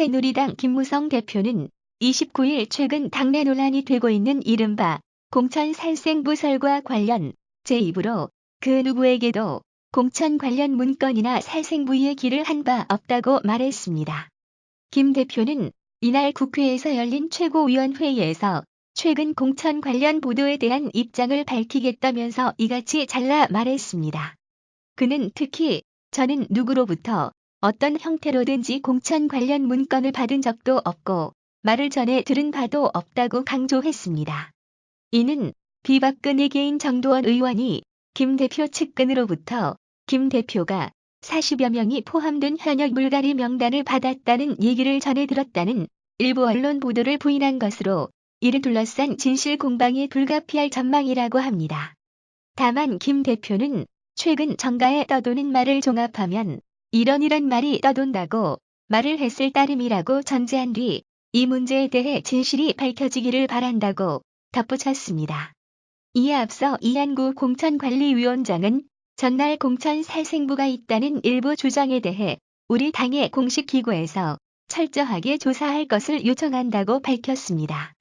새누리당 김무성 대표는 29일 최근 당내 논란이 되고 있는 이른바 공천 살생부설과 관련 제 입으로 그 누구에게도 공천 관련 문건이나 살생부의 길을 한 바 없다고 말했습니다. 김 대표는 이날 국회에서 열린 최고위원회의에서 최근 공천 관련 보도에 대한 입장을 밝히겠다면서 이같이 잘라 말했습니다. 그는 특히 저는 누구로부터 어떤 형태로든지 공천 관련 문건을 받은 적도 없고 말을 전해 들은 바도 없다고 강조했습니다. 이는 비박근혜 개인 정도원 의원이 김 대표 측근으로부터 김 대표가 40여 명이 포함된 현역 물갈이 명단을 받았다는 얘기를 전해 들었다는 일부 언론 보도를 부인한 것으로 이를 둘러싼 진실 공방이 불가피할 전망이라고 합니다. 다만 김 대표는 최근 정가에 떠도는 말을 종합하면 이런 이런 말이 떠돈다고 말을 했을 따름이라고 전제한 뒤 이 문제에 대해 진실이 밝혀지기를 바란다고 덧붙였습니다. 이에 앞서 이한구 공천관리위원장은 전날 공천 살생부가 있다는 일부 주장에 대해 우리 당의 공식 기구에서 철저하게 조사할 것을 요청한다고 밝혔습니다.